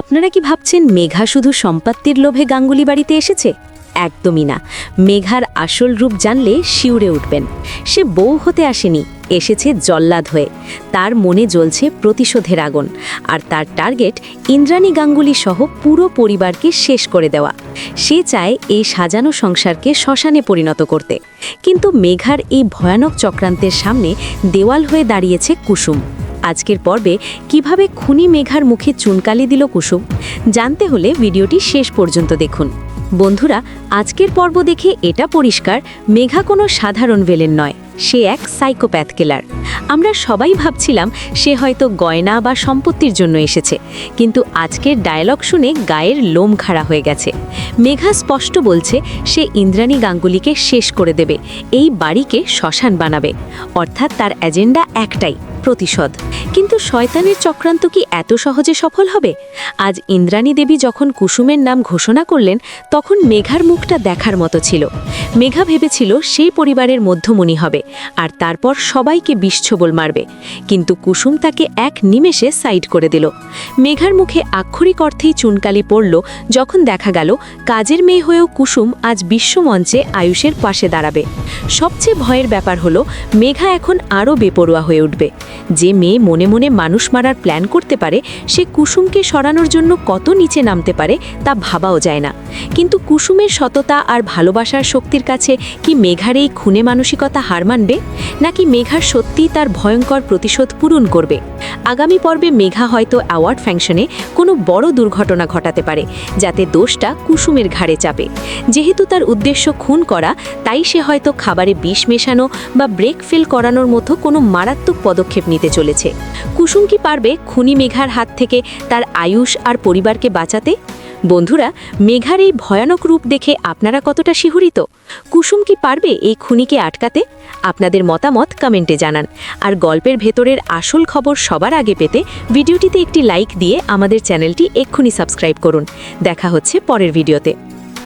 আপনারা কি ভাবছেন মেঘা শুধু সম্পত্তির লোভে গাঙ্গুলি বাড়িতে এসেছে? একদমই না। মেঘার আসল রূপ জানলে শিউরে উঠবেন। সে বউ হতে আসেনি, এসেছে জল্লাদ হয়ে। তার মনে জ্বলছে প্রতিশোধের আগুন। আর তার টার্গেট ইন্দ্রাণী গাঙ্গুলি সহ পুরো পরিবারকে শেষ করে দেওয়া। সে চায় এই সাজানো সংসারকে শ্মশানে পরিণত করতে। কিন্তু মেঘার এই ভয়ানক চক্রান্তের সামনে দেওয়াল হয়ে দাঁড়িয়েছে কুসুম। আজকের পর্বে কীভাবে খুনি মেঘার মুখে চুনকালি দিল কুসুম, জানতে হলে ভিডিওটি শেষ পর্যন্ত দেখুন। বন্ধুরা, আজকের পর্ব দেখে এটা পরিষ্কার, মেঘা কোনো সাধারণ ভেলেন নয়, সে এক সাইকোপ্যাথ কিলার আমরা সবাই ভাবছিলাম সে হয়তো গয়না বা সম্পত্তির জন্য এসেছে, কিন্তু আজকের ডায়লগ শুনে গায়ের লোম খাড়া হয়ে গেছে। মেঘা স্পষ্ট বলছে, সে ইন্দ্রাণী গাঙ্গুলিকে শেষ করে দেবে, এই বাড়িকে শ্মশান বানাবে। অর্থাৎ তার এজেন্ডা একটাই প্রতিশোধ। কিন্তু শয়তানের চক্রান্ত কি এত সহজে সফল হবে? আজ ইন্দ্রাণী দেবী যখন কুসুমের নাম ঘোষণা করলেন, তখন মেঘার মুখটা দেখার মতো ছিল। মেঘা ভেবেছিল সেই পরিবারের মধ্যমণি হবে, আর তারপর সবাইকে বিষছবল মারবে। কিন্তু কুসুম তাকে এক নিমেষে সাইড করে দিল। মেঘার মুখে আক্ষরিক অর্থেই চুনকালি পড়ল, যখন দেখা গেল, কাজের মেয়ে হয়েও কুসুম আজ বিশ্বমঞ্চে আয়ুষের পাশে দাঁড়াবে। সবচেয়ে ভয়ের ব্যাপার হলো, মেঘা এখন আরও বেপরোয়া হয়ে উঠবে। যে মেয়ে মনে মনে মানুষ মারার প্ল্যান করতে পারে, সে কুসুমকে সরানোর জন্য কত নিচে নামতে পারে তা ভাবাও যায় না। কিন্তু কুসুমের সততা আর ভালোবাসার শক্তির কাছে কি মেঘার এই খুনে মানসিকতা হার মানবে? নাকি মেঘার সত্যিই তার ভয়ঙ্কর প্রতিশোধ পূরণ করবে? আগামী পর্বে মেঘা হয়তো অ্যাওয়ার্ড ফ্যাংশনে কোনো বড় দুর্ঘটনা ঘটাতে পারে, যাতে দোষটা কুসুমের ঘাড়ে চাপে। যেহেতু তার উদ্দেশ্য খুন করা, তাই সে হয়তো খাবারে বিষ মেশানো বা ব্রেক ফেল করানোর মতো কোনো মারাত্মক পদক্ষেপ নিতে চলেছে। কুসুম কি পারবে খুনি মেঘার হাত থেকে তার আয়ুষ আর পরিবারকে বাঁচাতে? বন্ধুরা, মেঘার এই ভয়ানক রূপ দেখে আপনারা কতটা শিহরিত? কুসুম কি পারবে এই খুনিকে আটকাতে? আপনাদের মতামত কমেন্টে জানান। আর গল্পের ভেতরের আসল খবর সবার আগে পেতে ভিডিওটিতে একটি লাইক দিয়ে আমাদের চ্যানেলটি এক্ষুনি সাবস্ক্রাইব করুন। দেখা হচ্ছে পরের ভিডিওতে।